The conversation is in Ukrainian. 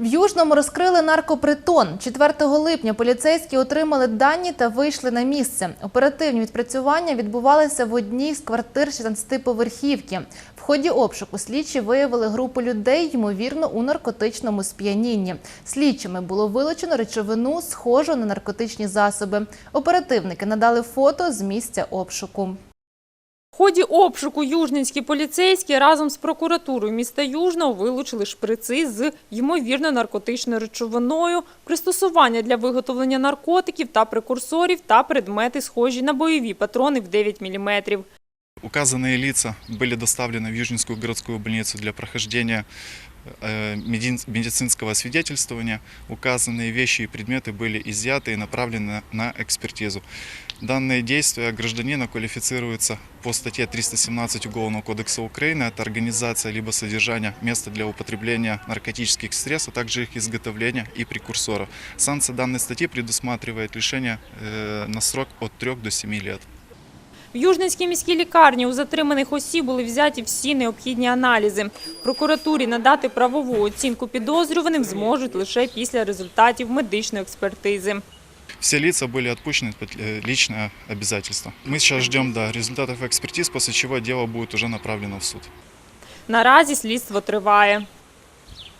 В Южному розкрили наркопритон. 4 липня поліцейські отримали дані та вийшли на місце. Оперативні відпрацювання відбувалися в одній з квартир 16-поверхівки. В ході обшуку слідчі виявили групу людей, ймовірно, у наркотичному сп'янінні. Слідчими було вилучено речовину, схожу на наркотичні засоби. Оперативники надали фото з місця обшуку. В ході обшуку южненські поліцейські разом з прокуратурою міста Южного вилучили шприци з ймовірно наркотичною речовиною, пристосування для виготовлення наркотиків та прекурсорів та предмети, схожі на бойові патрони в 9 мм. Указанные лица были доставлены в Южнинскую городскую больницу для прохождения э, медицинского освидетельствования. Указанные вещи и предметы были изъяты и направлены на экспертизу. Данные действия гражданина квалифицируются по статье 317 Уголовного кодекса Украины. Это организация либо содержание места для употребления наркотических средств, а также их изготовления и прекурсоров. Санкция данной статьи предусматривает лишение э, на срок от 3 до 7 лет. В Южненській міській лікарні у затриманих осіб були взяті всі необхідні аналізи. Прокуратурі надати правову оцінку підозрюваним зможуть лише після результатів медичної експертизи. Все лица были отпущены под э, личное обязательство. Мы сейчас ждем да, результатов экспертиз, после чего дело будет уже направлено в суд. Наразі слідство триває.